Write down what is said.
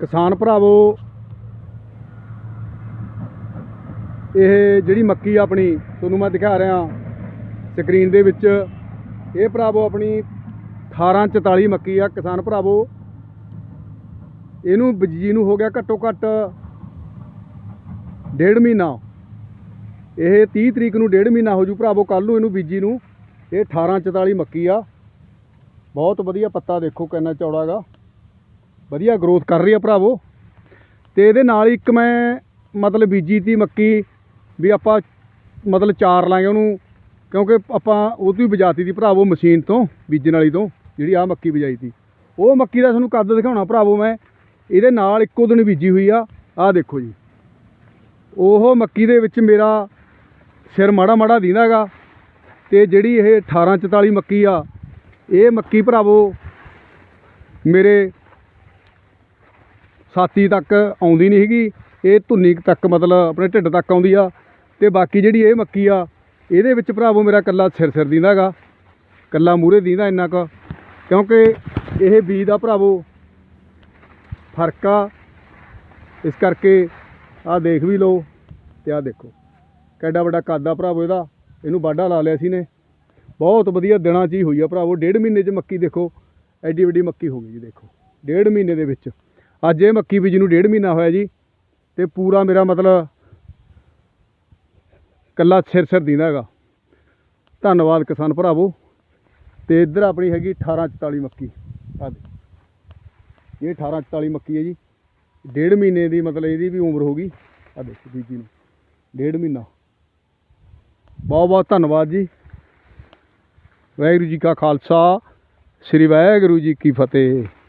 ਕਿਸਾਨ ਭਰਾਵੋ, ਇਹ ਜਿਹੜੀ ਮੱਕੀ ਆ ਆਪਣੀ ਤੁਹਾਨੂੰ ਮੈਂ ਦਿਖਾ ਰਿਹਾ, ਸਕਰੀਨ ਦੇ ਵਿੱਚ, ਇਹ ਭਰਾਵੋ ਆਪਣੀ 1844 ਮੱਕੀ ਆ ਕਿਸਾਨ ਭਰਾਵੋ। ਇਹਨੂੰ ਬੀਜੀ ਨੂੰ ਹੋ ਗਿਆ ਘੱਟੋ ਘੱਟ ਡੇਢ ਮਹੀਨਾ। ਇਹ 30 ਤਰੀਕ ਨੂੰ ਡੇਢ ਮਹੀਨਾ ਹੋ ਜੂ ਭਰਾਵੋ ਕੱਲ ਨੂੰ ਇਹਨੂੰ ਬੀਜੀ ਨੂੰ। ਇਹ 1844 ਮੱਕੀ ਆ। ਬਹੁਤ ਵਧੀਆ ਪੱਤਾ ਦੇਖੋ ਕਿੰਨਾ ਚੌੜਾ ਗਾ। ਵਧੀਆ ਗਰੋਥ ਕਰ ਰਹੀ ਆ ਭਰਾਵੋ। ਤੇ ਇਹਦੇ ਨਾਲ ਹੀ ਇੱਕ ਮੈਂ ਮਤਲਬ ਬੀਜੀ ਤੀ ਮੱਕੀ, ਵੀ ਆਪਾਂ ਮਤਲਬ ਚਾਰ ਲਾਂਗੇ ਉਹਨੂੰ, ਕਿਉਂਕਿ ਆਪਾਂ ਉਹ ਤੋਂ ਹੀ ਬਜਾਤੀ ਦੀ ਭਰਾਵੋ ਮਸ਼ੀਨ ਤੋਂ, ਬੀਜਣ ਵਾਲੀ ਤੋਂ, ਜਿਹੜੀ ਆ ਮੱਕੀ ਬਜਾਈ ਤੀ। ਉਹ ਮੱਕੀ ਦਾ ਤੁਹਾਨੂੰ ਕੱਦ ਦਿਖਾਉਣਾ ਭਰਾਵੋ ਮੈਂ, ਇਹਦੇ ਨਾਲ ਇੱਕੋ ਦਿਨ ਬੀਜੀ ਹੋਈ ਆ, ਆਹ ਦੇਖੋ ਜੀ। ਉਹ ਮੱਕੀ ਦੇ ਵਿੱਚ ਮੇਰਾ ਸਿਰ ਮਾੜਾ ਮਾੜਾ ਦੀਂਦਾਗਾ ਤੇ ਜਿਹੜੀ ਇਹ 1844 ਮੱਕੀ ਆ, ਇਹ ਮੱਕੀ ਭਰਾਵੋ ਮੇਰੇ ਛਾਤੀ ਤੱਕ ਆਉਂਦੀ ਨਹੀਂ ਹੈਗੀ ਇਹ ਧੁੰਨੀ ਤੱਕ ਮਤਲਬ ਆਪਣੇ ਢਿੱਡ ਤੱਕ ਆਉਂਦੀ ਆ। ਅਤੇ ਬਾਕੀ ਜਿਹੜੀ ਇਹ ਮੱਕੀ ਆ, ਇਹਦੇ ਵਿੱਚ ਭਰਾਵੋ ਮੇਰਾ ਕੱਲਾ ਸਿਰ ਸਿਰ ਦੀਂਦਾਗਾ ਕੱਲਾ ਮੂਹਰੇ ਦੀਂਦਾ ਇੰਨਾ ਕੁ। ਕਿਉਂਕਿ ਇਹ ਬੀਜ ਦਾ ਭਰਾਵੋ ਫ਼ਰਕ ਆ। ਇਸ ਕਰਕੇ ਆਹ ਦੇਖ ਵੀ ਲਓ ਤੇ ਆਹ ਦੇਖੋ। ਕਿੱਡਾ ਵੱਡਾ ਕੱਦ ਆ ਭਰਾਵੋ ਇਹਦਾ। ਇਹਨੂੰ ਵਾਢਾ ਲਾ ਲਿਆ ਸੀ ਨੇ। ਬਹੁਤ ਵਧੀਆ ਦਿਨਾਂ 'ਚ ਹੀ ਹੋਈ ਆ ਭਰਾਵੋ। ਡੇਢ ਮਹੀਨੇ 'ਚ ਮੱਕੀ ਦੇਖੋ। ਐਡੀ ਵੱਡੀ ਮੱਕੀ ਹੋ ਗਈ ਜੀ ਦੇਖੋ। ਡੇਢ ਮਹੀਨੇ ਦੇ ਵਿੱਚ। ਅੱਜ ਇਹ ਮੱਕੀ ਬੀਜ ਨੂੰ ਡੇਢ ਮਹੀਨਾ ਹੋਇਆ ਜੀ ਤੇ ਪੂਰਾ ਮੇਰਾ ਮਤਲਬ ਕੱਲਾ ਸਿਰ ਸਿਰ ਦੀਂਦਾ ਹੈਗਾ। ਧੰਨਵਾਦ ਕਿਸਾਨ ਭਰਾਵੋ। ਤੇ ਇੱਧਰ ਆਪਣੀ ਹੈਗੀ 1844 ਮੱਕੀ। ਆ ਦੇ ਇਹ 1844 ਮੱਕੀ ਹੈ ਜੀ। ਡੇਢ ਮਹੀਨੇ ਦੀ ਮਤਲਬ ਇਹਦੀ ਵੀ ਉਮਰ ਹੋ ਗਈ। ਆ ਦੇਖੋ ਬੀਜੀ ਨੂੰ। ਡੇਢ ਮਹੀਨਾ। ਬਹੁਤ ਬਹੁਤ ਧੰਨਵਾਦ ਜੀ। ਵਾਹਿਗੁਰੂ ਜੀ ਕਾ ਖਾਲਸਾ। ਸ੍ਰੀ ਵਾਹਿਗੁਰੂ ਜੀ ਕੀ ਫਤਿਹ।